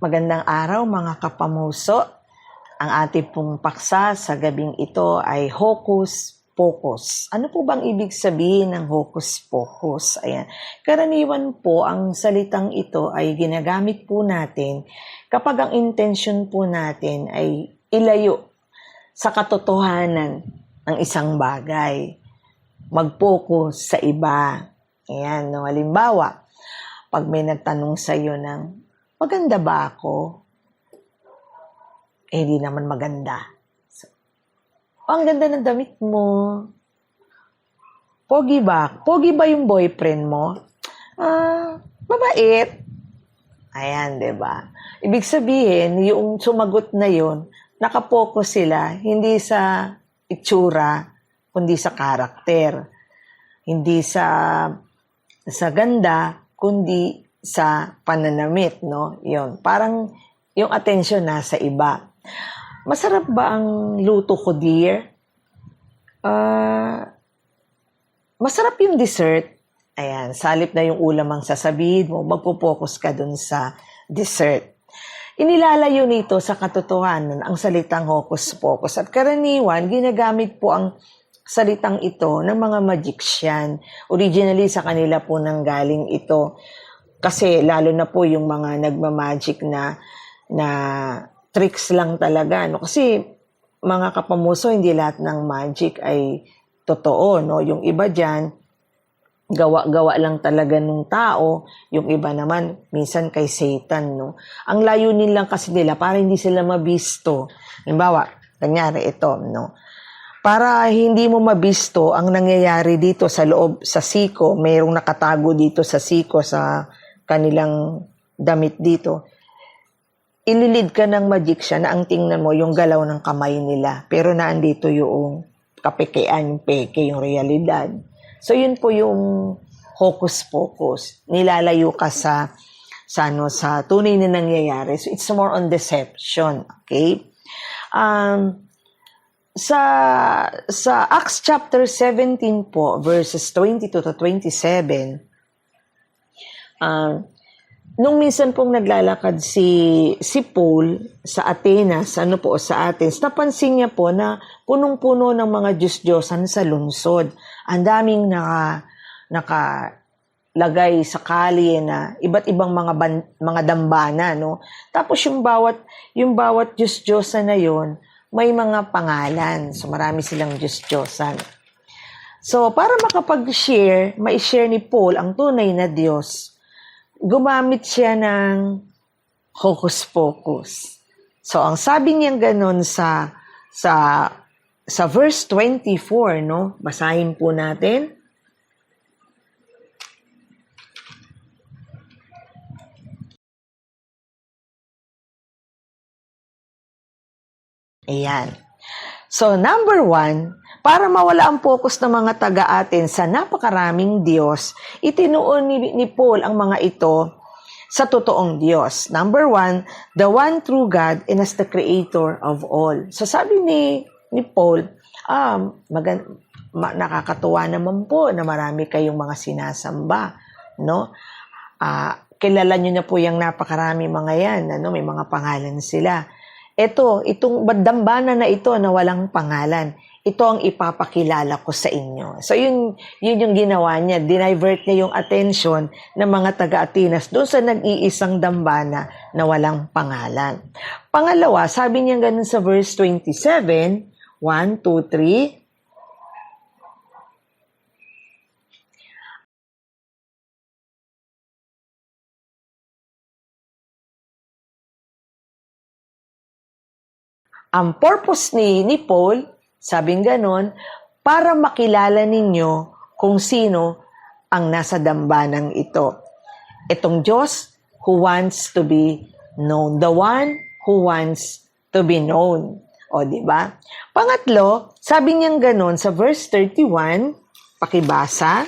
Magandang araw mga kapamuso. Ang ating pong paksa sa gabing ito ay Hocus Pocus. Ano po bang ibig sabihin ng Hocus Pocus? Ayan. Karaniwan po ang salitang ito ay ginagamit po natin kapag ang intention po natin ay ilayo sa katotohanan ng isang bagay. Mag-focus sa iba. Ayan, no? Halimbawa, pag may nagtanong sa iyo ng, maganda ba ako? Eh, di naman maganda. So, "Oh, ang ganda ng damit mo. Pogi ba? Pogi ba yung boyfriend mo? Ah, mabait. Ayan, ba? Ibig sabihin, yung sumagot na yon, nakapokus sila hindi sa itsura, kundi sa karakter. Hindi sa sa ganda, kundi sa pananamit, no? Yon. Parang yung attention nasa iba. Masarap ba ang luto ko, dear? Ah, masarap yung dessert. Ayan, salip na yung ulam ang sasabihin mo, magpo-focus ka dun sa dessert. Inilalayo nito sa katotohanan ang salitang hocus pocus at karaniwan ginagamit po ang salitang ito ng mga magician. Originally sa kanila po nang galing ito kasi lalo na po yung mga nagmamagic na na tricks lang talaga no kasi mga kapamuso hindi lahat ng magic ay totoo no yung iba diyan gawa-gawa lang talaga nung tao, yung iba naman minsan kay Satan, no. Ang layunin lang kasi nila para hindi sila mabisto. Halimbawa, kanyari ito, no. Para hindi mo mabisto ang nangyayari dito sa loob sa siko, mayroong nakatago dito sa siko sa kanilang damit dito. Ililid ka ng magician na ang tingnan mo yung galaw ng kamay nila. Pero naandito yung kapekean, yung peke, yung realidad. So yun po yung hocus pocus. Nilalayo ka sa sa ano sa tunay na nangyayari. So it's more on deception, okay? Um sa sa Acts chapter 17 po verses 22 to 27 um nung minsan pong naglalakad si si Paul sa Atenas, ano po sa Athens, napansin niya po na punong-puno ng mga Diyos-Diyosan sa lungsod. Ang daming naka naka lagay sa kalye na iba't ibang mga ban, mga dambana no? Tapos yung bawat yung bawat Diyos-Diyosan na yon may mga pangalan. So marami silang Diyos-Diyosan. So para makapag-share mai-share ni Paul ang tunay na Diyos gumamit siya ng hocus pocus. So, ang sabi niya ganun sa, sa, sa verse 24, no? Basahin po natin. Ayan. So, number one, para mawala ang focus ng mga taga-atin sa napakaraming Diyos, itinuon ni, ni Paul ang mga ito sa totoong Diyos. Number one, the one true God and as the creator of all. So sabi ni, ni Paul, ah, magan, ma, nakakatuwa naman po na marami kayong mga sinasamba. No? Ah, kilala nyo na po yung napakarami mga yan. Ano? May mga pangalan sila. Ito, itong dambana na ito na walang pangalan, ito ang ipapakilala ko sa inyo. So, yun, yun yung ginawa niya. Dinivert niya yung attention ng mga taga-Atinas doon sa nag-iisang dambana na walang pangalan. Pangalawa, sabi niya ganun sa verse 27, 1, 2, 3, ang purpose ni, ni Paul, sabing ganon, para makilala ninyo kung sino ang nasa dambanang ito. Itong Diyos who wants to be known. The one who wants to be known. O, di ba? Pangatlo, sabi niyang ganon sa verse 31, pakibasa,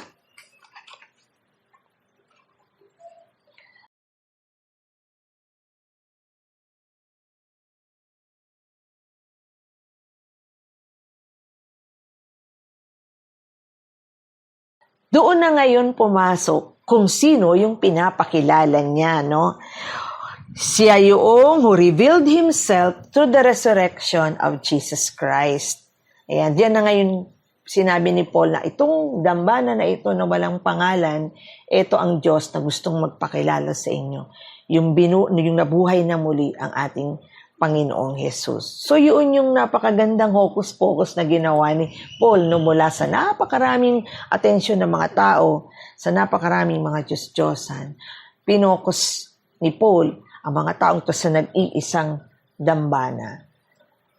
Doon na ngayon pumasok kung sino yung pinapakilala niya, no? Siya yung who revealed himself through the resurrection of Jesus Christ. Ayan, diyan na ngayon sinabi ni Paul na itong dambana na ito na walang pangalan, ito ang Diyos na gustong magpakilala sa inyo. Yung, binu, yung nabuhay na muli ang ating Panginoong Jesus. So yun yung napakagandang hocus-pocus na ginawa ni Paul no mula sa napakaraming atensyon ng mga tao, sa napakaraming mga Diyos-Diyosan. Pinokus ni Paul ang mga taong to sa nag-iisang dambana.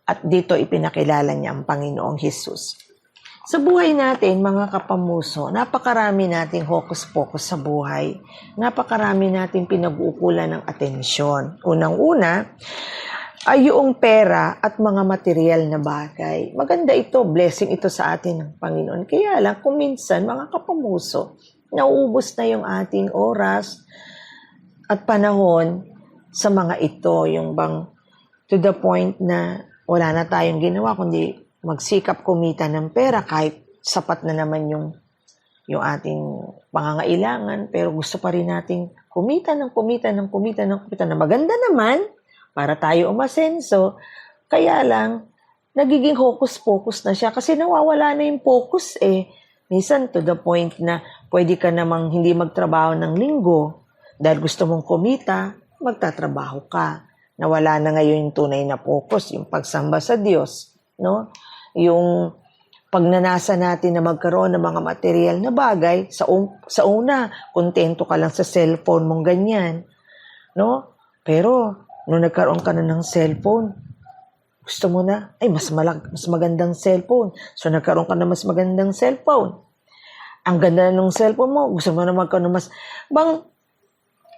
At dito ipinakilala niya ang Panginoong Jesus. Sa buhay natin, mga kapamuso, napakarami nating hokus-pokus sa buhay. Napakarami nating pinag-uukulan ng atensyon. Unang-una, ay yung pera at mga material na bagay. Maganda ito, blessing ito sa atin ng Panginoon. Kaya lang, kung minsan, mga kapamuso, nauubos na yung ating oras at panahon sa mga ito, yung bang to the point na wala na tayong ginawa, kundi magsikap kumita ng pera kahit sapat na naman yung yung ating pangangailangan, pero gusto pa rin nating kumita ng kumita ng kumita ng kumita na maganda naman para tayo umasenso. Kaya lang, nagiging hocus-pocus na siya kasi nawawala na yung focus eh. Minsan to the point na pwede ka namang hindi magtrabaho ng linggo dahil gusto mong kumita, magtatrabaho ka. Nawala na ngayon yung tunay na focus, yung pagsamba sa Diyos, no? Yung pagnanasa natin na magkaroon ng mga material na bagay, sa, um, sa una, kontento ka lang sa cellphone mong ganyan, no? Pero, nung nagkaroon ka na ng cellphone, gusto mo na, ay, mas, malag, mas magandang cellphone. So, nagkaroon ka na mas magandang cellphone. Ang ganda na ng cellphone mo, gusto mo na magkaroon ng mas... Bang,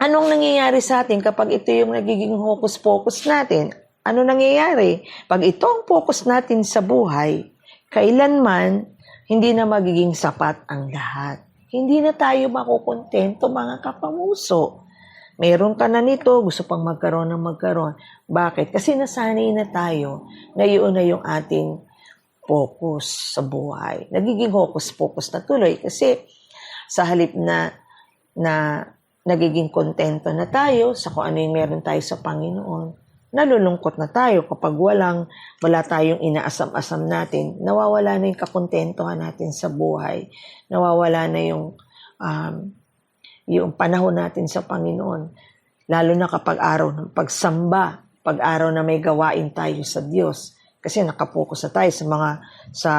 anong nangyayari sa atin kapag ito yung nagiging hocus-pocus natin? Ano nangyayari? Pag ito ang focus natin sa buhay, kailanman hindi na magiging sapat ang lahat. Hindi na tayo makukontento mga kapamuso. Meron ka na nito, gusto pang magkaroon ng magkaroon. Bakit? Kasi nasanay na tayo na yun na yung ating focus sa buhay. Nagiging hocus-pocus na tuloy kasi sa halip na na nagiging kontento na tayo sa kung ano yung meron tayo sa Panginoon, nalulungkot na tayo kapag walang, wala tayong inaasam-asam natin, nawawala na yung kakontentohan natin sa buhay, nawawala na yung, um, yung panahon natin sa Panginoon, lalo na kapag araw ng pagsamba, pag araw na may gawain tayo sa Diyos, kasi nakapokus na tayo sa mga, sa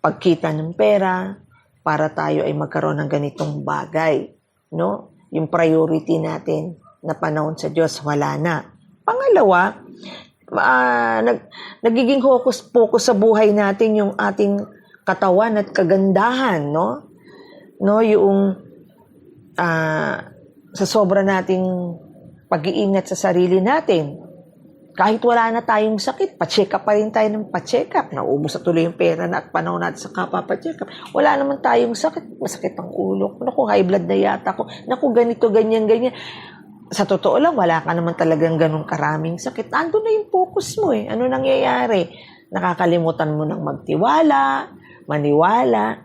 pagkita ng pera, para tayo ay magkaroon ng ganitong bagay, no? Yung priority natin na panahon sa Diyos, wala na. Pangalawa, ah, nag, nagiging hocus-pocus sa buhay natin yung ating katawan at kagandahan, no? No, yung ah, sa sobra nating pag-iingat sa sarili natin. Kahit wala na tayong sakit, pa-check up pa rin tayo ng pa-check up. Naubos na tuloy yung pera na at panahon natin sa kapapa-check up. Wala naman tayong sakit. Masakit ang ulo ko. Naku, high blood na yata ko. Naku, ganito, ganyan, ganyan sa totoo lang, wala ka naman talagang ganun karaming sakit. Ando na yung focus mo eh. Ano nangyayari? Nakakalimutan mo ng magtiwala, maniwala.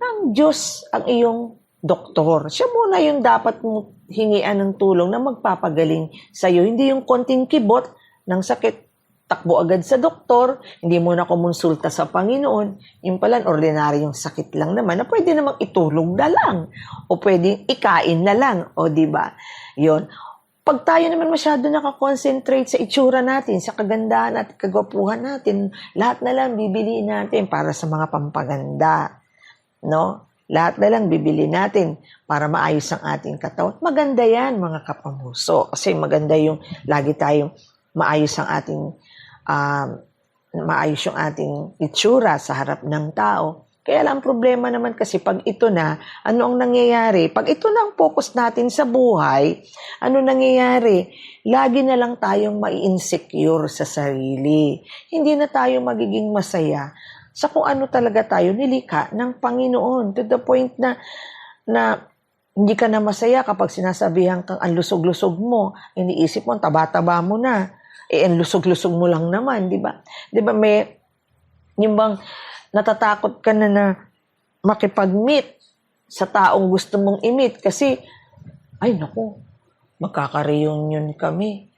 Ang Diyos ang iyong doktor. Siya muna yung dapat mo hingian ng tulong na magpapagaling sa iyo. Hindi yung konting kibot ng sakit. Takbo agad sa doktor, hindi mo na kumonsulta sa Panginoon. Yung pala, ordinaryong sakit lang naman na pwede namang itulog na lang. O pwedeng ikain na lang. O ba? Yon. Pag tayo naman masyado nakakonsentrate sa itsura natin, sa kagandahan at kagwapuhan natin, lahat na lang bibili natin para sa mga pampaganda. No? Lahat na lang bibili natin para maayos ang ating katawan. Maganda yan, mga kapamuso. Kasi maganda yung lagi tayong maayos ang ating um, maayos yung ating itsura sa harap ng tao. Kaya lang problema naman kasi pag ito na, ano ang nangyayari? Pag ito na ang focus natin sa buhay, ano nangyayari? Lagi na lang tayong mai-insecure sa sarili. Hindi na tayo magiging masaya sa kung ano talaga tayo nilika ng Panginoon. To the point na, na hindi ka na masaya kapag sinasabihan kang ang lusog-lusog mo, iniisip mo, taba-taba mo na. Eh, ang lusog-lusog mo lang naman, di ba? Di ba may, yung bang, natatakot ka na na makipag-meet sa taong gusto mong i-meet kasi, ay naku, magkaka-reunion kami.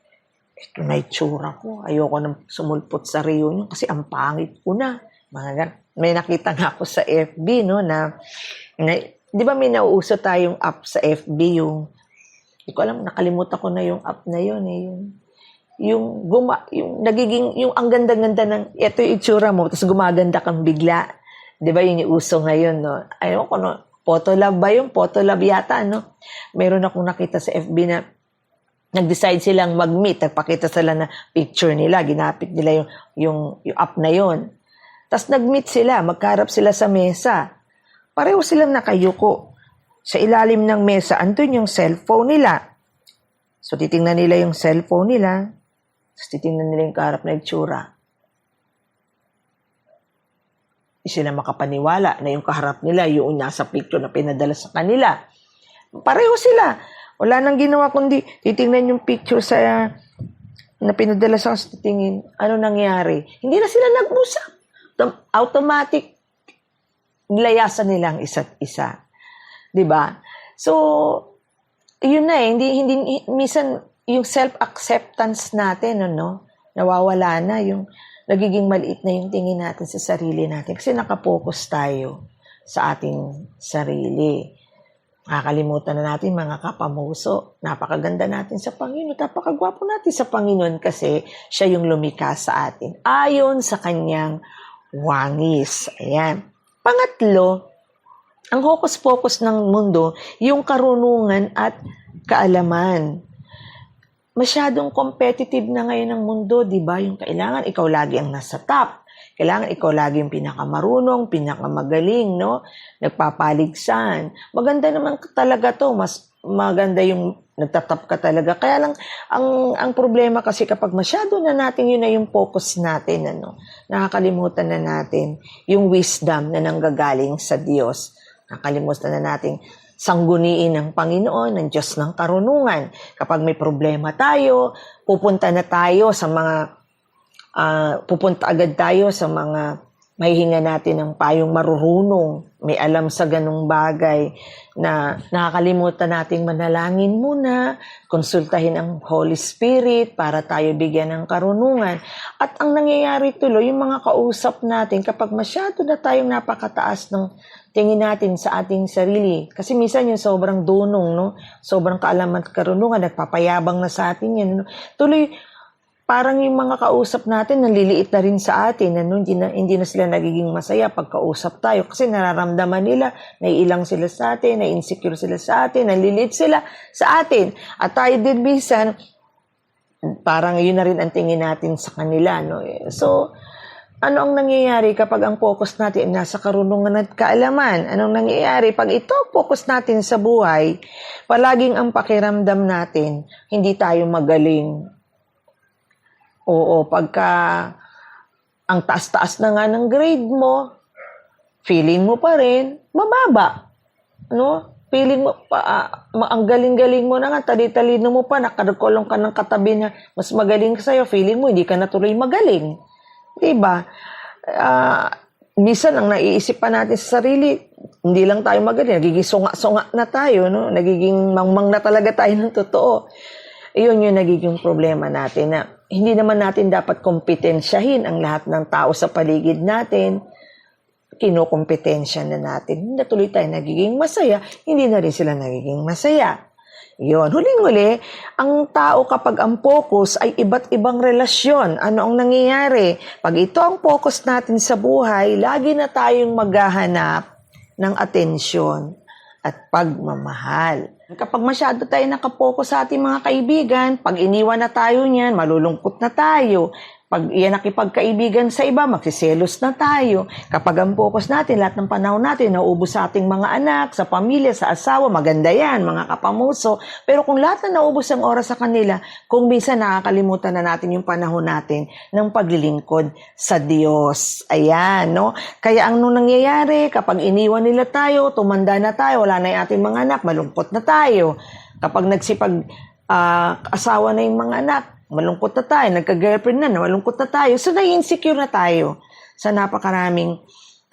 ito na itsura ko. Ayoko nang sumulpot sa reunion kasi ang pangit ko na. Mga May nakita nga ako sa FB, no, na, na di ba may nauuso tayong app sa FB, yung, hindi ko alam, nakalimutan ko na yung app na yun, eh, yung, yung guma, yung nagiging, yung ang ganda-ganda ng, ito yung itsura mo, tapos gumaganda kang bigla. Di ba yun yung uso ngayon, no? Ayun ko, no? Photolab ba yung Photolab yata, no? Meron akong nakita sa FB na nag-decide silang mag-meet, nagpakita sila na picture nila, ginapit nila yung, yung, yung app na yon. Tapos nag-meet sila, magkarap sila sa mesa. Pareho silang nakayuko. Sa ilalim ng mesa, andun yung cellphone nila. So, titingnan nila yung cellphone nila. Tapos titingnan nila yung kaharap na itsura. Hindi sila makapaniwala na yung kaharap nila, yung nasa picture na pinadala sa kanila. Pareho sila. Wala nang ginawa kundi titingnan yung picture sa na pinadala sa sa titingin. Ano nangyari? Hindi na sila nag-usap. Autom- Automatic nilayasan nila ang isa't isa. 'Di ba? So, yun na eh. Hindi, hindi, minsan, yung self-acceptance natin, ano, nawawala na yung nagiging maliit na yung tingin natin sa sarili natin kasi nakapokus tayo sa ating sarili. Nakakalimutan na natin mga kapamuso. Napakaganda natin sa Panginoon. Napakagwapo natin sa Panginoon kasi siya yung lumikha sa atin. Ayon sa kanyang wangis. Ayan. Pangatlo, ang hokus-pokus ng mundo, yung karunungan at kaalaman. Masyadong competitive na ngayon ang mundo, di ba? Yung kailangan ikaw lagi ang nasa top. Kailangan ikaw lagi yung pinakamarunong, pinakamagaling, no? Nagpapaligsan. Maganda naman talaga to. Mas maganda yung nagtatap ka talaga. Kaya lang, ang, ang problema kasi kapag masyado na natin yun na yung focus natin, ano, nakakalimutan na natin yung wisdom na nanggagaling sa Diyos. Nakalimutan na natin sangguniin ng Panginoon, ng Diyos ng karunungan. Kapag may problema tayo, pupunta na tayo sa mga, ah, pupunta agad tayo sa mga mahihinga natin ng payong marurunong, may alam sa ganong bagay, na nakakalimutan nating manalangin muna, konsultahin ang Holy Spirit para tayo bigyan ng karunungan. At ang nangyayari tuloy, yung mga kausap natin, kapag masyado na tayong napakataas ng tingin natin sa ating sarili. Kasi minsan yung sobrang dunong, no? sobrang kaalaman at karunungan, nagpapayabang na sa atin yan. No? Tuloy, parang yung mga kausap natin, naliliit na rin sa atin. Ano? Hindi, na, hindi na sila nagiging masaya pag kausap tayo. Kasi nararamdaman nila, naiilang sila sa atin, na-insecure sila sa atin, naliliit sila sa atin. At tayo din minsan, parang yun na rin ang tingin natin sa kanila. No? So, ano ang nangyayari kapag ang focus natin nasa karunungan at kaalaman? Anong nangyayari pag ito focus natin sa buhay, palaging ang pakiramdam natin, hindi tayo magaling. Oo, pagka ang taas-taas na nga ng grade mo, feeling mo pa rin, mababa. No? Feeling mo, pa, ma- ang galing-galing mo na nga, tali-talino mo pa, nakakulong ka ng katabi niya, mas magaling ka sa'yo, feeling mo, hindi ka na tuloy magaling. Diba? Ah, minsan ang naiisip pa natin sa sarili, hindi lang tayo magaling, nagiging sunga-sunga na tayo, no? nagiging mangmang na talaga tayo ng totoo. Iyon yung nagiging problema natin na hindi naman natin dapat kompetensyahin ang lahat ng tao sa paligid natin. Kinukompetensya na natin. Hindi tuloy tayo nagiging masaya, hindi na rin sila nagiging masaya. Yun. Huling-huli, ang tao kapag ang focus ay iba't ibang relasyon. Ano ang nangyayari? Pag ito ang focus natin sa buhay, lagi na tayong maghahanap ng atensyon at pagmamahal. Kapag masyado tayo nakapokus sa ating mga kaibigan, pag iniwan na tayo niyan, malulungkot na tayo. Pag iyan nakipagkaibigan sa iba, magsiselos na tayo. Kapag ang focus natin, lahat ng panahon natin, naubos sa ating mga anak, sa pamilya, sa asawa, maganda yan, mga kapamuso. Pero kung lahat na naubos ang oras sa kanila, kung minsan nakakalimutan na natin yung panahon natin ng paglilingkod sa Diyos. Ayan, no? Kaya ang nung nangyayari, kapag iniwan nila tayo, tumanda na tayo, wala na yung ating mga anak, malungkot na tayo. Kapag nagsipag ah, asawa na yung mga anak, malungkot na tayo, nagka-girlfriend na, malungkot na tayo. So, nai-insecure na tayo sa napakaraming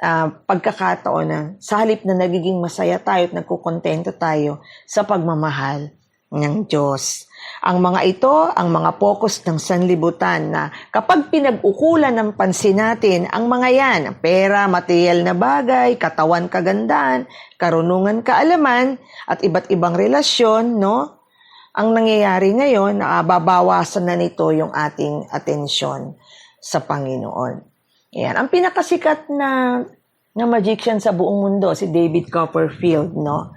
ah, pagkakataon na sa halip na nagiging masaya tayo at nagkukontento tayo sa pagmamahal ng Diyos. Ang mga ito, ang mga focus ng sanlibutan na kapag pinag-ukulan ng pansin natin, ang mga yan, pera, material na bagay, katawan kagandahan, karunungan kaalaman, at iba't ibang relasyon, no? Ang nangyayari ngayon, nababawasan na nito yung ating atensyon sa Panginoon. Yan. Ang pinakasikat na na magician sa buong mundo, si David Copperfield, no?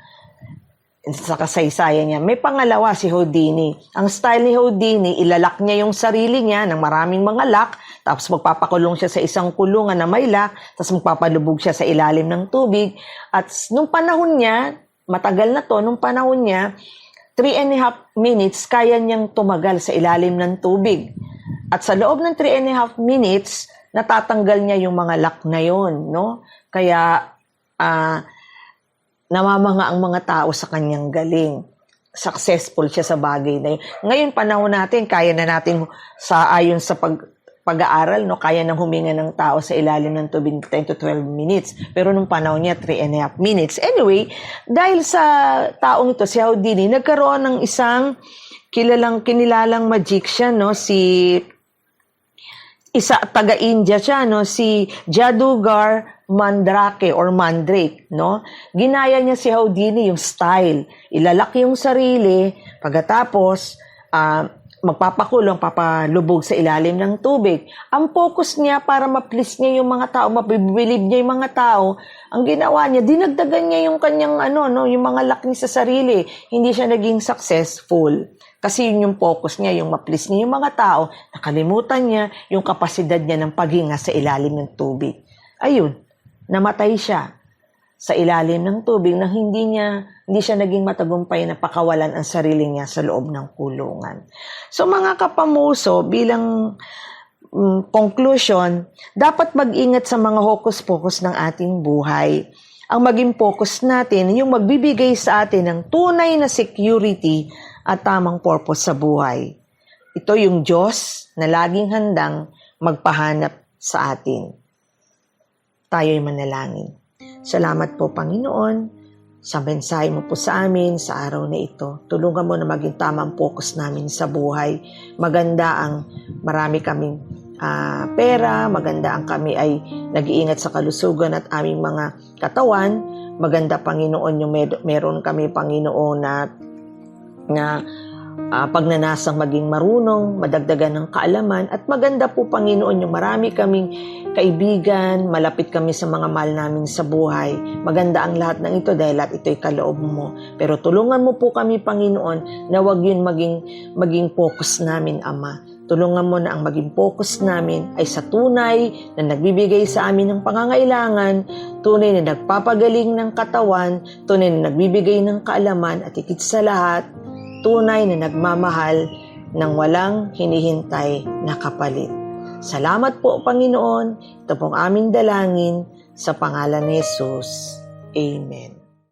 sa kasaysayan niya. May pangalawa si Houdini. Ang style ni Houdini, ilalak niya yung sarili niya ng maraming mga lock, tapos magpapakulong siya sa isang kulungan na may lock, tapos magpapalubog siya sa ilalim ng tubig. At nung panahon niya, matagal na to, nung panahon niya, three and a half minutes, kaya niyang tumagal sa ilalim ng tubig. At sa loob ng three and a half minutes, natatanggal niya yung mga lock na yon, no? Kaya, ah, namamanga ang mga tao sa kanyang galing. Successful siya sa bagay na yun. Ngayon, panahon natin, kaya na natin sa ayon sa pag, pag-aaral, no, kaya nang huminga ng tao sa ilalim ng tubig 10 to 12 minutes. Pero nung panahon niya, 3 and a half minutes. Anyway, dahil sa taong ito, si Houdini, nagkaroon ng isang kilalang, kinilalang magician, no, si isa taga-India siya no? Si Jadugar Mandrake or Mandrake no? Ginaya niya si Houdini yung style. Ilalaki yung sarili. Pagkatapos ah, magpapakulong papalubog sa ilalim ng tubig. Ang focus niya para ma-please niya yung mga tao mabibilib niya yung mga tao ang ginawa niya dinagdagan niya yung kanyang ano no yung mga lock niya sa sarili. Hindi siya naging successful. Kasi yun yung focus niya, yung ma-please niya yung mga tao, nakalimutan niya yung kapasidad niya ng paghinga sa ilalim ng tubig. Ayun, namatay siya sa ilalim ng tubig na hindi niya hindi siya naging matagumpay na pakawalan ang sarili niya sa loob ng kulungan. So mga kapamuso, bilang mm, conclusion, dapat mag-ingat sa mga hokus-pokus ng ating buhay. Ang maging focus natin, yung magbibigay sa atin ng tunay na security at tamang purpose sa buhay. Ito yung Diyos na laging handang magpahanap sa atin. Tayo'y manalangin. Salamat po, Panginoon, sa mensahe mo po sa amin sa araw na ito. Tulungan mo na maging tamang focus namin sa buhay. Maganda ang marami kaming ah, pera, maganda ang kami ay nag-iingat sa kalusugan at aming mga katawan. Maganda, Panginoon, yung mer- meron kami, Panginoon, na na ah, pagnanasang maging marunong, madagdagan ng kaalaman, at maganda po, Panginoon, yung marami kaming kaibigan, malapit kami sa mga mahal namin sa buhay. Maganda ang lahat ng ito dahil lahat ito'y kaloob mo. Pero tulungan mo po kami, Panginoon, na wag yun maging, maging focus namin, Ama. Tulungan mo na ang maging focus namin ay sa tunay na nagbibigay sa amin ng pangangailangan, tunay na nagpapagaling ng katawan, tunay na nagbibigay ng kaalaman at higit sa lahat, tunay na nagmamahal ng walang hinihintay na kapalit. Salamat po, Panginoon. Ito pong aming dalangin sa pangalan ni Jesus. Amen.